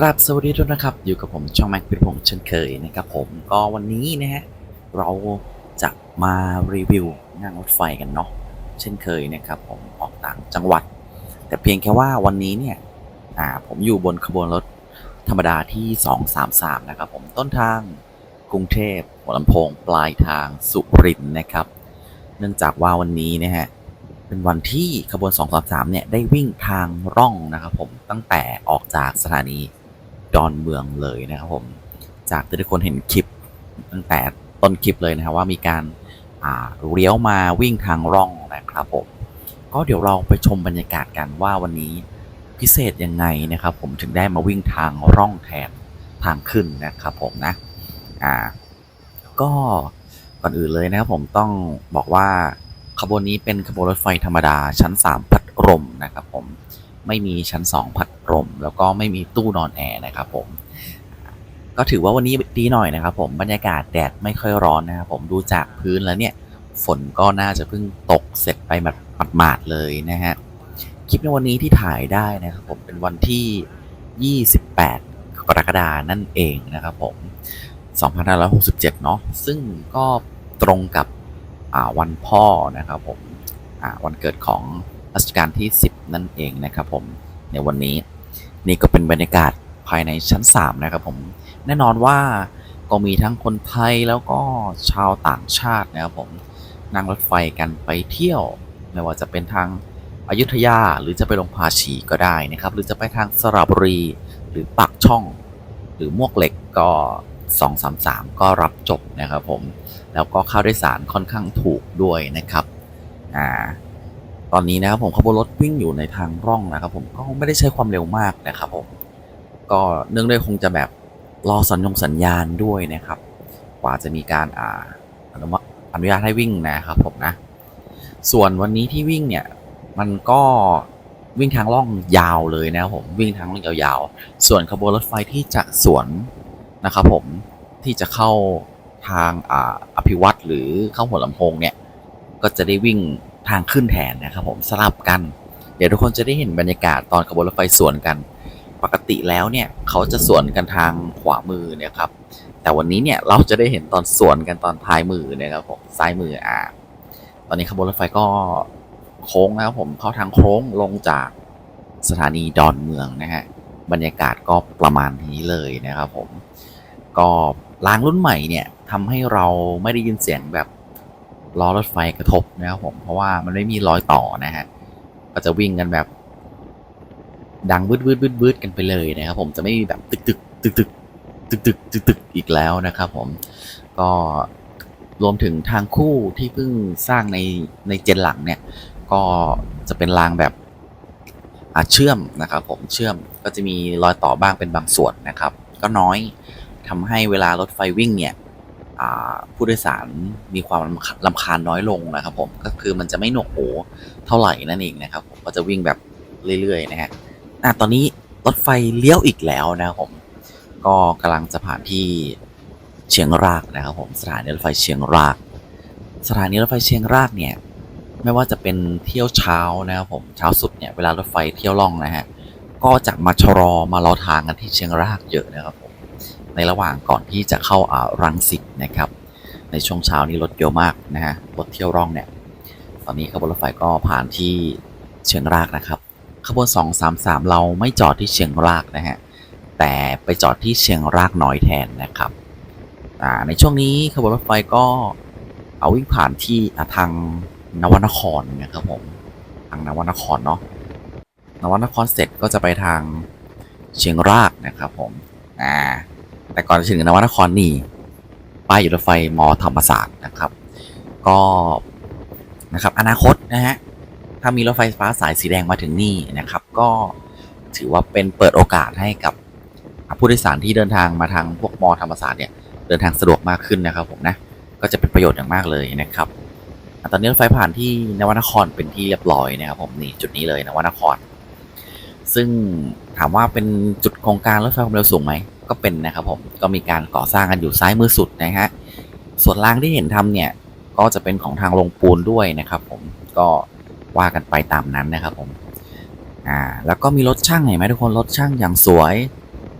กราบสวัสดีทุกท่านะครับ อยู่กับผมช่องแม็กพิรพงษ์เช่นเคยนะครับผมก็วันนี้นะฮะเราจะมารีวิวนั่งรถไฟกันเนาะเช่นเคยนะครับผมออกต่างจังหวัด แต่เพียงแค่ว่าวันนี้เนี่ยอ่าผมอยู่บนขบวนรถธรรมดาที่ 233 นะครับผมต้นทางกรุงเทพหัวลำโพงปลายทางสุรินทร์นะครับ เนื่องจากว่าวันนี้นะฮะเป็นวันที่ขบวน 233 เนี่ยได้วิ่งทางร่องนะครับผมตั้งแต่ออกจากสถานี ดอนเมืองเลยนะครับผม จากที่ทุกคนเห็นคลิปตั้งแต่ต้นคลิปเลยนะครับว่ามีการาเลี้ยวมาวิ่งทางร่องนะครับผม ก็เดี๋ยวเราไปชมบรรยากาศกันว่าวันนี้พิเศษยังไงนะครับ ผมถึงได้มาวิ่งทางร่องแทนทางขึ้นนะครับผมนะ อ่า ก็ก่อนอื่นเลยนะครับผมต้องบอกว่าขบวนนี้เป็นขบวนรถไฟธรรมดาชั้น 3 พัดลมนะครับผมไม่มีชั้น 2 พัด ลม แล้วก็ไม่มีตู้นอนแอร์นะครับผมก็ถือว่าวันนี้ดีหน่อยนะครับผมบรรยากาศแดดไม่ค่อยร้อนนะครับผมดูจากพื้นแล้วเนี่ยฝนก็น่าจะเพิ่งตกเสร็จไปหมาดๆเลยนะฮะคลิปในวันนี้ที่ถ่ายได้นะครับผมเป็นวันที่ 28 กรกฎานั่นเองนะครับผม 2567 เนาะซึ่งก็ตรงกับวันพ่อนะครับผมวันเกิดของรัชกาลที่ 10 นั่นเองนะครับผมในวันนี้ นี่ก็เป็นบรรยากาศภายในชั้น 3 นะครับผม แน่นอนว่าก็มีทั้งคนไทยแล้วก็ชาวต่างชาตินะครับผม นั่งรถไฟกันไปเที่ยว ไม่ว่าจะเป็นทางอายุทยาหรือจะไปลงภาชีก็ได้นะครับ หรือจะไปทางสระบุรีหรือปากช่อง หรือมวกเหล็กก็ 233 ก็รับจบนะครับผม แล้วก็ค่าโดยสารค่อนข้างถูกด้วยนะครับ อ่า ตอนนี้นะครับผมขบวนรถวิ่งอยู่ในทางร่องนะครับผมก็ไม่ได้ใช้ความเร็วมากนะครับผมก็เนื่องด้วยคงจะแบบรอสัญญงสัญญาณด้วยนะครับ กว่าจะมีการอ่าอนุมัติอนุญาตให้วิ่งนะครับผมนะ ส่วนวันนี้ที่วิ่งเนี่ยมันก็วิ่งทางล่องยาวเลยนะครับผมวิ่งทางล่องยาวๆ ส่วนขบวนรถไฟที่จะสวนนะครับผมที่จะเข้าทางอ่าอภิวัตรหรือเข้าหัวลำโพงเนี่ยก็จะได้วิ่ง ทางขึ้นแทนนะครับผมสลับกัน เดี๋ยวทุกคนจะได้เห็นบรรยากาศตอนขบวนรถไฟสวนกัน ปกติแล้วเนี่ยเขาจะสวนกันทางขวามือเนี่ยครับ แต่วันนี้เนี่ยเราจะได้เห็นตอนสวนกันตอนท้ายมือเนะครับผมซ้ายมืออ่าตอนนี้ขบวนรถไฟก็โค้งนะครับผมเข้าทางโค้งลงจากสถานีดอนเมืองนะฮะบรรยากาศก็ประมาณนี้เลยนะครับผมก็รางรุ่นใหม่เนี่ยทำให้เราไม่ได้ยินเสียงแบบ ล้อรถไฟกระทบนะครับผมเพราะว่ามันไม่มีรอยต่อนะฮะก็จะวิ่งกันแบบ ดังวืดวืดวืดวืดกันไปเลยนะครับผมจะไม่มีแบบตึกตึกตึกตึกตึกตึกตึกตึกอีกแล้วนะครับผมก็รวมถึงทางคู่ที่เพิ่งสร้างในในเจนหลังเนี่ย ก็จะเป็นรางแบบอาเชื่อมนะครับผมเชื่อมก็จะมีรอยต่อบ้างเป็นบางส่วนนะครับ ก็น้อยทำให้เวลารถไฟวิ่งเนี่ย ผู้โดยสารมีความลำคาญน้อยลงนะครับผมก็คือมันจะไม่หนวกหูเท่าไหร่นั่นเองนะครับผมก็จะวิ่งแบบเรื่อยๆนะฮะอะตอนนี้รถไฟเลี้ยวอีกแล้วนะครับผมก็กำลังจะผ่านที่เชียงรากนะครับผมสถานีรถไฟเชียงราก สถานีรถไฟเชียงรากเนี่ยไม่ว่าจะเป็นเที่ยวเช้านะครับผมเช้าสุดเนี่ยเวลารถไฟเที่ยวล่องนะฮะก็จะมาชะลอมารอทางกันที่เชียงรากเยอะนะครับผม ในระหว่างก่อนที่จะเข้าอ่ารังสิตนะครับ ในช่วงเช้านี้รถเยอะมากนะฮะรถเที่ยวร่องเนี่ย ตอนนี้ขบวนรถไฟก็ผ่านที่เชียงรากนะครับขบวน 233 เราไม่จอดที่เชียงรากนะฮะ แต่ไปจอดที่เชียงรากน้อยแทนนะครับอ่าในช่วงนี้ขบวนรถไฟก็เอาวิ่งผ่านที่อ่าทางนวนครนะครับผม ทางนวนครเนาะ นวนครเสร็จก็จะไปทางเชียงรากนะครับผม อ่า แต่ก่อนจะถึงนวนครนี่ป้ายอยู่รถไฟมอธรรมศาสตร์นะครับ ก็นะครับอนาคตนะฮะถ้ามีรถไฟฟ้าสายสีแดงมาถึงนี่นะครับ ก็ถือว่าเป็นเปิดโอกาสให้กับผู้โดยสารที่เดินทางมาทางพวกมอธรรมศาสตร์เนี่ยเดินทางสะดวกมากขึ้นนะครับผมนะก็จะเป็นประโยชน์อย่างมากเลยนะครับตอนนี้รถไฟผ่านที่นวนครเป็นที่เรียบร้อยนะครับผมนี่จุดนี้เลยนวนคร ซึ่งถามว่าเป็นจุดโครงการรถไฟความเร็วสูงไหม ก็เป็นนะครับผมก็มีการก่อสร้างกันอยู่ซ้ายมือสุดนะฮะส่วนรางที่เห็นทำเนี่ยก็จะเป็นของทางลงปูนด้วยนะครับ ผมก็ว่ากันไปตามนั้นนะครับผมอ่าแล้วก็มีรถช่างเห็นไหมทุกคนรถช่างอย่างสวย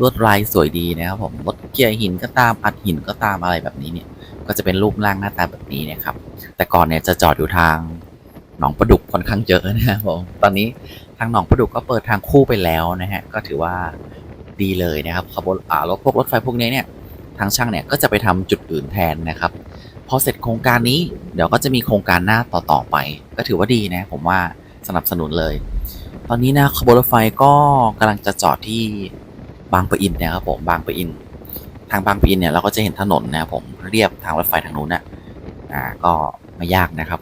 ลวดลายสวยดีนะครับผมรถเกียร์หินก็ตามอัดหินก็ตามอะไรแบบนี้เนี่ยก็จะเป็นรูปร่างหน้าตาแบบนี้นะครับ แต่ก่อนเนี่ยจะจอดอยู่ทางหนองประดุกค่อนข้างเยอะนะครับผมตอนนี้ทางหนองประดุกก็เปิดทางคู่ไปแล้วนะฮะก็ถือว่า ดีเลยนะครับขบวนอ่ารถพวกรถไฟพวกนี้เนี่ยทางช่างเนี่ยก็จะไปทำจุดอื่นแทนนะครับพอเสร็จโครงการนี้เดี๋ยวก็จะมีโครงการหน้าต่อๆไป ก็ถือว่าดีนะผมว่าสนับสนุนเลย ตอนนี้นะขบวนรถไฟก็กำลังจะจอดที่บางปะอินนะครับผมบางปะอิน ทางบางปะอินเนี่ยเราก็จะเห็นถนนนะครับผมเรียบทางรถไฟทางนู้นนะอ่าก็ไม่ยากนะครับ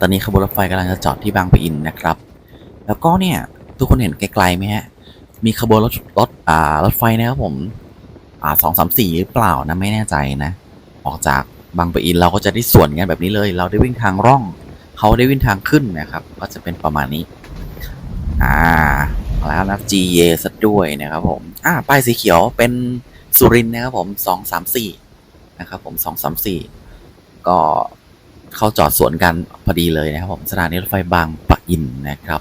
ตอนนี้ขบวนรถไฟกำลังจะจอดที่บางปะอินนะครับ แล้วก็เนี่ยทุกคนเห็นไกลๆไหมฮะ มีขบวนรถรถอ่ารถไฟนะครับผม อ่าสองสามสี่หรือเปล่านะไม่แน่ใจนะ ออกจากบางปะอินเราก็จะได้ส่วนกันแบบนี้เลย เราได้วิ่งทางร่อง เขาได้วิ่งทางขึ้นนะครับ ก็จะเป็นประมาณนี้ อ่าแล้วนะ G A ซะด้วยนะครับผม อ่าป้ายสีเขียวเป็นสุรินนะครับผมสองสามสี่นะครับผมสองสามสี่ก็เข้าจอดสวนกันพอดีเลยนะครับผมสถานีรถไฟบางปะอินนะครับ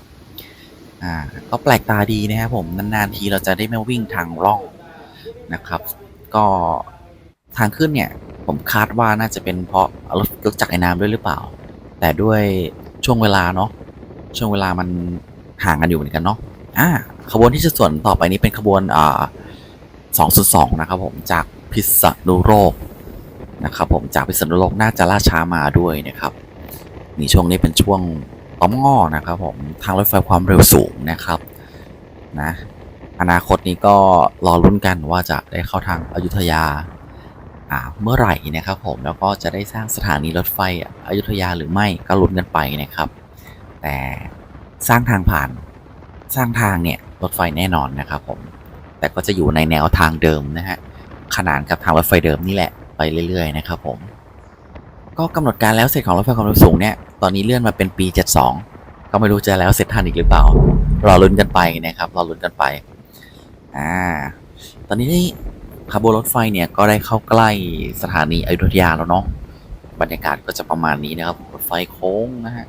อ่าก็แปลกตาดีนะครับผมนานๆทีเราจะได้มาวิ่งทางร่องนะครับ ก็ทางขึ้นเนี่ย ผมคาดว่าน่าจะเป็นเพราะรถรถจักรไอ้น้ำด้วยหรือเปล่า แต่ด้วยช่วงเวลาเนาะช่วงเวลามันห่างกันอยู่เหมือนกันเนาะอ่าขบวนที่จะส่วนต่อไปนี้เป็นขบวนอ่า202 นะครับผมจากพิษณุโลกนะครับผมจากพิษณุโลกน่าจะล่าช้ามาด้วยนะครับนี่ช่วงนี้เป็นช่วง ต้อมงอนะครับผมทางรถไฟความเร็วสูงนะครับนะอนาคตนี้ก็รอลุ้นกันว่าจะได้เข้าทางอยุธยาอ่าเมื่อไหร่นะครับผมแล้วก็จะได้สร้างสถานีรถไฟอยุธยาหรือไม่ก็ลุ้นกันไปนะครับ แต่สร้างทางผ่านสร้างทางเนี่ยรถไฟแน่นอนนะครับผมแต่ก็จะอยู่ในแนวทางเดิมนะฮะขนานกับทางรถไฟเดิมนี่แหละไปเรื่อย ๆ นะครับผมก็กำหนดการแล้วเสร็จของรถไฟความเร็วสูงเนี่ย อนนี้เลื่อนมาเป็นปี 72 ก็ไม่รู้จะแล้วเสร็จทันอีกหรือเปล่ารอลุ้นกันไปนะครับรอลุ้นกันไปอ่าตอนนี้ขบวนรถไฟเนี่ยก็ได้เข้าใกล้สถานีอยุธยาแล้วเนาะบรรยากาศก็จะประมาณนี้นะครับรถไฟโค้งนะฮะ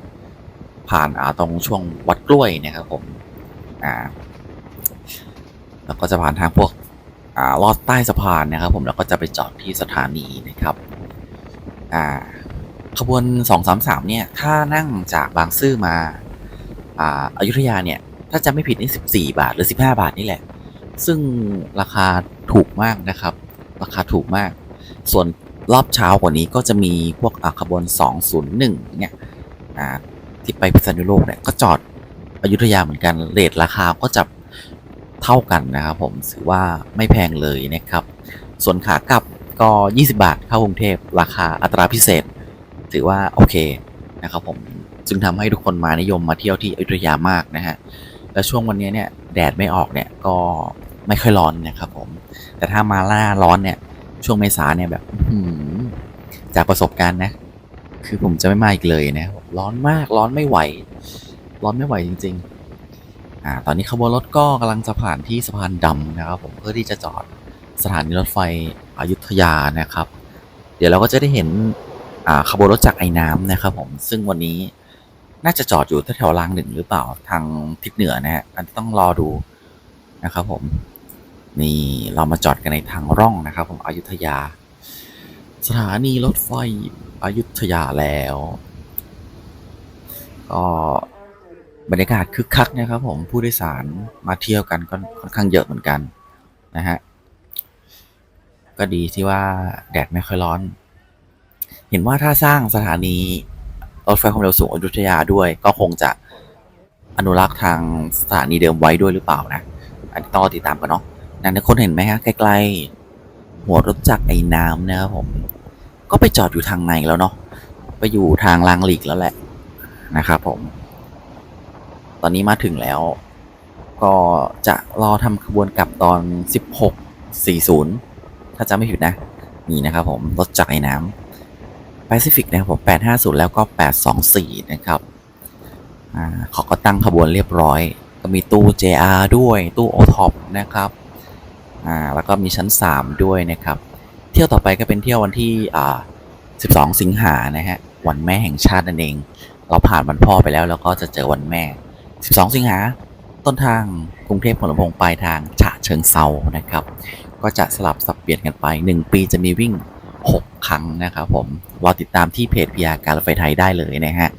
ผ่านอ่าตรงช่วงวัดกล้วยนะครับผมอ่าแล้วก็จะผ่านทางพวกอ่าลอดใต้สะพานนะครับ ผมแล้วก็จะไปจอดที่สถานีนะครับอ่า ขบวน 233 เนี่ย ถ้านั่งจากบางซื่อมาอ่าอยุธยาเนี่ย ถ้าจะไม่ผิดนี่14 บาท หรือ 15 บาทนี่แหละ ซึ่งราคาถูกมากนะครับ ราคาถูกมาก ส่วนรอบเช้ากว่านี้ก็จะมีพวกอ่าขบวน 201 เนี่ยอ่าที่ไปพิษณุโลกเนี่ยก็จอดอยุธยาเหมือนกันเรทราคาก็จะเท่ากันนะครับผมถือว่าไม่แพงเลยนะครับ ส่วนขากลับก็ 20 บาทเข้ากรุงเทพราคาอัตราพิเศษ ถือว่าโอเคนะครับผมจึงทำให้ทุกคนมานิยมมาเที่ยวที่อยุธยามากนะฮะแล้วช่วงวันนี้เนี่ยแดดไม่ออกเนี่ยก็ไม่ค่อยร้อนนะครับผม แต่ถ้ามาล่าร้อนเนี่ยช่วงเมษาเนี่ยแบบจากประสบการณ์นะ คือผมจะไม่มาอีกเลยนะร้อนมากร้อนไม่ไหว ร้อนไม่ไหวจริง ๆ อ่า ตอนนี้ขบวนรถก็กำลังจะผ่านที่สะพานดำนะครับ ผมเพื่อที่จะจอดสถานีรถไฟอยุธยานะครับ เดี๋ยวเราก็จะได้เห็น ขบวนรถจากไอ้น้ำนะครับผมซึ่งวันนี้น่าจะจอดอยู่แถวรางหนึ่งหรือเปล่าทางทิศเหนือนะฮะอันต้องรอดูนะครับผมนี่เรามาจอดกันในทางร่องนะครับ ผมอยุธยา สถานีรถไฟอยุธยาแล้วก็บรรยากาศคึกคักนะครับ ผมผู้โดยสารมาเที่ยวกันก็ค่อนข้างเยอะเหมือนกันนะฮะก็ดีที่ว่าแดดไม่ค่อยร้อน เห็นว่าถ้าสร้างสถานีรถไฟความเร็วสูงอยุธยาด้วย ก็คงจะอนุรักษ์ทางสถานีเดิมไว้ด้วยหรือเปล่านะ อันนี้ต้องติดตามกันเนาะนั่นคนเห็นไหมฮะไกลๆหัวรถจักรไอ้น้ำนะครับผม ก็ไปจอดอยู่ทางในแล้วเนาะไปอยู่ทางลางหลีกแล้วแหละนะครับผม ตอนนี้มาถึงแล้ว ก็จะรอทำขบวนกลับตอน 16.40 ถ้าจำไม่ผิดนะ นี่นะครับผมรถจักรไอ้น้ำ แปซิฟิกนะครับผม850 แล้วก็ 824 นะครับอ่าเขาก็ตั้งขบวนเรียบร้อย ก็มีตู้ JR ด้วยตู้ o t o p นะครับอ่าแล้วก็มีชั้น 3 ด้วยนะครับ เที่ยวต่อไปก็เป็นเที่ยววันที่อ่า12 สิงหานะฮะ วันแม่แห่งชาตินั่นเอง เราผ่านวันพ่อไปแล้ว แล้วก็จะเจอวันแม่ 12 สิงหา ต้นทางกรุงเทพพลพงปลายทางฉะเชิงเซานะครับ ก็จะสลับสับเปลี่ยนกันไป 1 ปีจะมีวิ่ง 6 ครั้งนะครับผมรอติดตามที่เพจพิยาการรถไฟไทยได้เลยนะฮะ